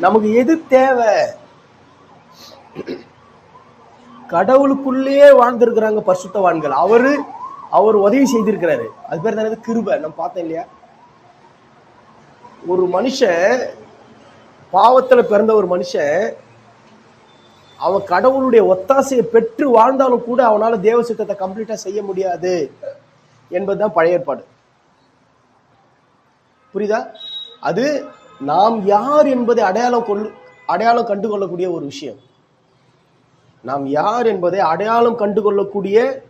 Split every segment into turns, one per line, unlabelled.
நமக்கு எது தேவை? கடவுளுக்குள்ளேயே வாழ்ந்திருக்கிறாங்க பரிசுத்தவான்கள். அவரு அவர் உதவி செய்திருக்கிறாரு. அது பேர் தானே கிருபை. நம்ம பார்த்தோம் இல்லையா? ஒரு மனுஷன் பாவத்துல பிறந்த ஒரு மனுஷன் அவன் கடவுளுடைய ஒத்தாசையை பெற்று வாழ்ந்தாலும் கூட அவனால தேவ சித்தத்தை கம்ப்ளீட்டா செய்ய முடியாது என்பதுதான் பழைய ஏற்பாடு. புரியுதா? அது நாம் யார் என்பதை அடையாளம் கொள்ளு அடையாளம் கண்டு கொள்ளக்கூடிய ஒரு விஷயம். நாம் யார் என்பதை அடையாளம் கண்டு கொள்ளக்கூடிய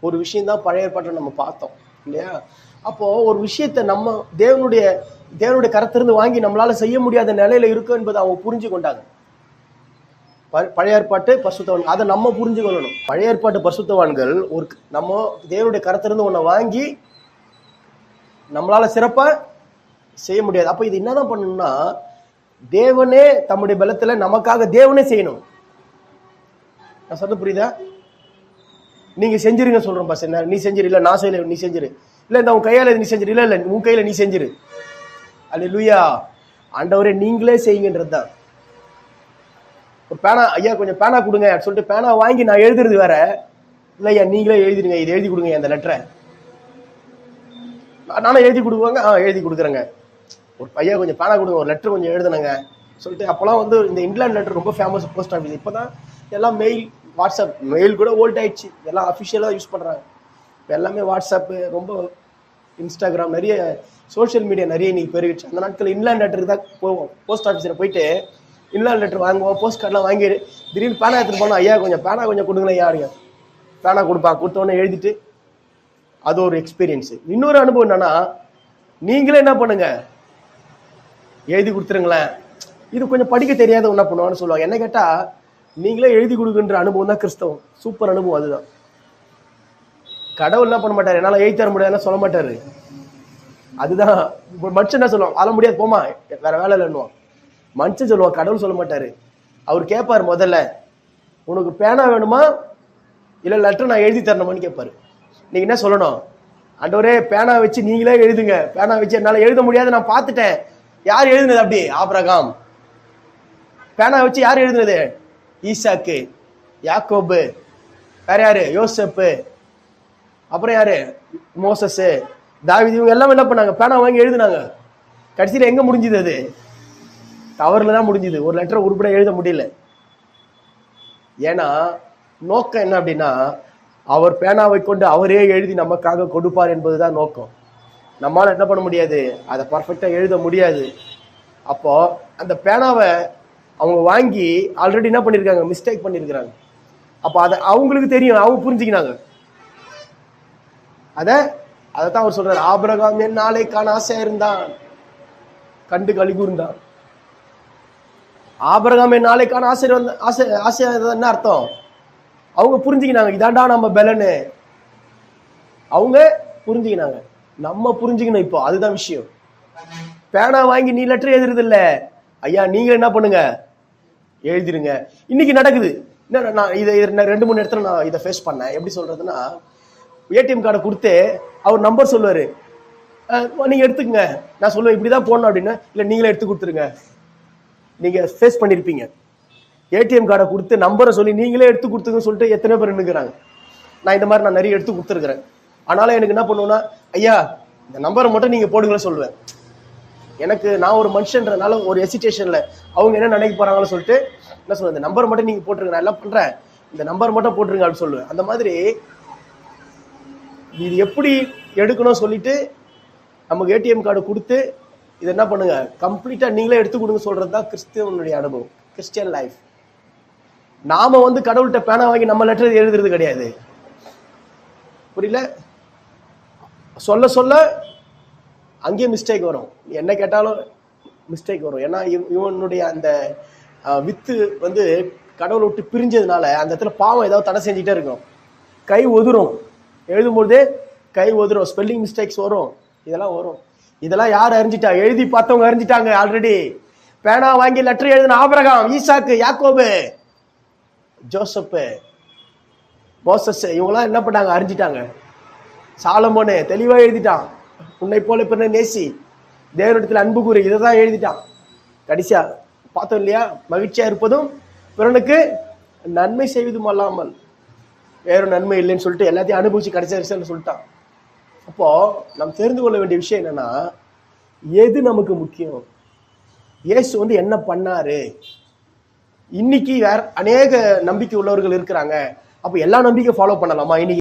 ஒரு விஷயம் தான் பழைய ஏற்பாட்டை நம்ம பார்த்தோம் இல்லையா? அப்போ ஒரு விஷயத்தை நம்ம தேவனுடைய தேவனுடைய கரத்திலிருந்து வாங்கி நம்மளால செய்ய முடியாத நிலையில இருக்கும் என்பதை அவங்க புரிஞ்சு கொண்டாங்க. ப- பழைய ஏற்பாட்டு பசுத்தவன் அதை நம்ம புரிஞ்சு கொள்ளணும். பழைய ஏற்பாட்டு பசுத்தவான்கள் ஒரு நம்ம தேவனுடைய கரத்திலிருந்து ஒன்றை வாங்கி நம்மளால சிறப்பா செய்ய முடியாது. அப்போ இது என்னதான் பண்ணணும்னா தேவனே தம்முடைய பலத்துல நமக்காக தேவனே செய்யணும். நான் சொல்ல புரியுதா? நீங்க செஞ்சிருங்க சொல்றேன் பாஸ் என்ன நீ செஞ்சிரு இல்ல நான் செய்யல நீ செஞ்சிரு. இல்ல இந்த உன் கையால நீ செஞ்சிரு இல்ல இல்ல உன் கையில நீ செஞ்சிரு. அல்ல லூயா ஆண்டவரே நீங்களே செய்யுங்கன்றது தான். ஒரு பேனா ஐயா கொஞ்சம் பேனா கொடுங்க சொல்லிட்டு பேனா வாங்கி நான் எழுதுறது வேற. இல்ல ஐயா நீங்களே எழுதிடுங்க இது எழுதி கொடுங்க அந்த லெட்டரை நானும் எழுதி கொடுக்குவாங்க ஆ எழுதி கொடுக்குறேங்க. ஒரு பையன் கொஞ்சம் பேனா கொடுங்க ஒரு லெட்டர் கொஞ்சம் எழுதுனங்க. சொல்லிட்டு அப்போலாம் வந்து இந்த இங்கிலாந்து லெட்டர் ரொம்ப ஃபேமஸ் போஸ்ட் ஆஃபீஸ் இப்போ தான் எல்லாம் மெயில் வாட்ஸ்அப் மெயில் கூட ஓல்ட் ஆயிடுச்சு. எல்லாம் அஃபிஷியலாக யூஸ் பண்ணுறாங்க இப்போ எல்லாமே வாட்ஸ்அப்பு ரொம்ப இன்ஸ்டாகிராம் நிறைய சோஷியல் மீடியா நிறைய இன்னைக்கு பெருகிடுச்சு. அந்த நாட்கள் இன்லாண்ட் லெட்டருக்கு தான் போவோம் போஸ்ட் ஆஃபீஸில் போயிட்டு இன்லாண்ட் லெட்டர் வாங்குவோம் போஸ்ட் கார்டெலாம் வாங்கி திடீர்னு பேனா எடுத்துகிட்டு போனோம் ஐயா கொஞ்சம் பேனா கொஞ்சம் கொடுங்களேன் ஐயா அப்படிங்க. பேனா கொடுப்பான் கொடுத்தோன்னே எழுதிட்டு அது ஒரு எக்ஸ்பீரியன்ஸு இன்னொரு அனுபவம் என்னென்னா நீங்களே என்ன பண்ணுங்கள் எழுதி கொடுத்துருங்களேன். இது கொஞ்சம் படிக்க தெரியாத என்ன பண்ணுவான்னு சொல்லுவாங்க. என்ன கேட்டா நீங்களே எழுதி கொடுக்குன்ற அனுபவம் தான் கிறிஸ்தவம். சூப்பர் அனுபவம் அதுதான். கடவுள் என்ன பண்ண மாட்டார்? என்னால் எழுதி தர முடியாதுன்னு சொல்ல மாட்டாரு. அதுதான். இப்போ மனுஷன் என்ன சொல்லுவான்? வாழ முடியாது போமா வேற வேலை இல்லைன்னுவான். மனுஷன் சொல்லுவான் கடவுள் சொல்ல மாட்டாரு. அவர் கேட்பார் முதல்ல உனக்கு பேனா வேணுமா? இல்லை லெட்டர் நான் எழுதி தரணுமான்னு கேட்பாரு நீங்க என்ன சொல்லணும்? அண்டவரே பேனா வச்சு நீங்களே எழுதுங்க. பேனா வச்சு என்னால் எழுத முடியாது நான் பார்த்துட்டேன். யார் எழுதுனது அப்படி? ஆப்ரகாம். பேனா வச்சு யார் எழுதுனது? ஈசாக்கு. யாக்கோபு. வேற யாரு? யோசப்பு. அப்புறம் யாரு? மோசஸ். தாவிதி இவங்க எல்லாம் என்ன பண்ணாங்க? பேனா வாங்கி எழுதுனாங்க. கடைசியில் எங்க முடிஞ்சுது அது? தவறுல தான் முடிஞ்சுது. ஒரு லெட்டரை உருப்பட எழுத முடியல. ஏன்னா நோக்கம் என்ன அப்படின்னா அவர் பேனாவை கொண்டு அவரே எழுதி நமக்காக கொடுப்பார் என்பதுதான் நோக்கம். நம்மளால் என்ன பண்ண முடியாது? அதை பர்ஃபெக்டாக எழுத முடியாது. அப்போ அந்த பேனாவை அவங்க வாங்கி ஆல்ரெடி என்ன பண்ணிருக்காங்க? மிஸ்டேக் பண்ணியிருக்கிறாங்க அப்போ அதை அவங்களுக்கு தெரியும். அவங்க புரிஞ்சுக்கினாங்க. அத தான் அவர் சொல்றாரு. ஆபிரகாம் என் நாளை காண ஆசையா இருந்தான் கண்டு கழி கூர்ந்தான் ஆபிரகாம் என் நாளை காண ஆசை வந்து ஆசை ஆசையாக இருந்தது என்ன அர்த்தம்? அவங்க புரிஞ்சுக்கினாங்க. இதாண்டா நம்ம பலனு. அவங்க புரிஞ்சுக்கினாங்க. நம்ம புரிஞ்சுக்கணும் இப்போ அதுதான் விஷயம். பேனா வாங்கி நீ லெட்டர் எழுதுறது இல்ல. ஐயா நீங்க என்ன பண்ணுங்க? எழுதிருங்க. இன்னைக்கு நடக்குது. என்ன நான் இதை நான் ரெண்டு மூணு இடத்துல நான் இதை ஃபேஸ் பண்ணேன். எப்படி சொல்றதுன்னா ஏடிஎம் கார்டை கொடுத்து அவர் நம்பர் சொல்லுவாரு. நீங்கள் நீங்க எடுத்துக்கங்க. நான் சொல்லுவேன் இப்படிதான் போடணும் அப்படின்னா. இல்லை நீங்களே எடுத்து கொடுத்துருங்க. நீங்க ஃபேஸ் பண்ணிருப்பீங்க. ஏடிஎம் கார்டை கொடுத்து நம்பரை சொல்லி நீங்களே எடுத்து கொடுத்துங்கன்னு சொல்லிட்டு எத்தனை பேர் நின்னுக்கிறாங்க. நான் இந்த மாதிரி நான் நிறைய எடுத்து கொடுத்துருக்குறேன். ஆனாலும் எனக்கு என்ன பண்ணுவேன்னா ஐயா இந்த நம்பரை மட்டும் நீங்க போடுங்கன்னு சொல்லுவேன் எனக்கு நான் ஒரு மனுஷன்றனால ஒரு எசிட்டேஷனில் அவங்க என்ன நினைக்க போறாங்கன்னு சொல்லிட்டு என்ன சொல்லுவேன் இந்த நம்பர் மட்டும் நீங்க போட்டுருங்க நான் எல்லாம் பண்றேன். இந்த நம்பர் மட்டும் போட்டுருங்க அப்படின்னு சொல்லுவேன். அந்த மாதிரி இது எப்படி எடுக்கணும் சொல்லிட்டு நமக்கு ஏடிஎம் கார்டு கொடுத்து இது என்ன பண்ணுங்க கம்ப்ளீட்டா நீங்களே எடுத்து கொடுங்க சொல்றது தான் கிறிஸ்துவனுடைய அனுபவம் கிறிஸ்டியன் லைஃப் நாம வந்து கடவுள்கிட்ட பேனா வாங்கி நம்ம லெட்டர் எழுதுறது கிடையாது. புரியல? சொல்ல சொல்ல அங்கேயே மிஸ்டேக் வரும். என்ன கேட்டாலும் மிஸ்டேக் வரும். ஏன்னா இவனுடைய அந்த வித்து வந்து கடவுளை விட்டு பிரிஞ்சதுனால அந்த இடத்துல பாவம் ஏதாவது தடை செஞ்சுட்டே இருக்கும். கை ஒதுரும். எழுதும்பொழுதே கை ஒதுரும். ஸ்பெல்லிங் மிஸ்டேக்ஸ் வரும். இதெல்லாம் வரும். இதெல்லாம் யார் அறிஞ்சிட்டா? எழுதி பார்த்தவங்க அறிஞ்சிட்டாங்க ஆல்ரெடி பேனா வாங்கி லெட்டர் எழுதின ஆபரகம் ஈசாக்கு யாக்கோபு ஜோசப்பு மோசஸ் இவங்கெல்லாம் என்ன பண்ணாங்க? அறிஞ்சிட்டாங்க. சாலமோனே தெளிவாக எழுதிட்டான். உன்னை போல பிறனை நேசி தேவனிடத்தில் அன்பு கூறு இதை தான் எழுதிட்டான். கடைசியா பார்த்தோம் இல்லையா? மகிழ்ச்சியா இருப்பதும் பிறனுக்கு நன்மை செய்வதும் அல்லாமல் வேற நன்மை இல்லைன்னு சொல்லிட்டு எல்லாத்தையும் அனுபவிச்சு கடைசி சொல்லிட்டான்? அப்போ நாம் தெரிந்து கொள்ள வேண்டிய விஷயம் என்னன்னா எது நமக்கு முக்கியம்? இயேசு வந்து என்ன பண்ணாரு? இன்னைக்கு வேற அநேக நம்பிக்கை உள்ளவர்கள் இருக்கிறாங்க. அப்ப எல்லா நம்பிக்கை ஃபாலோ பண்ணலாமா? இன்னைக்கு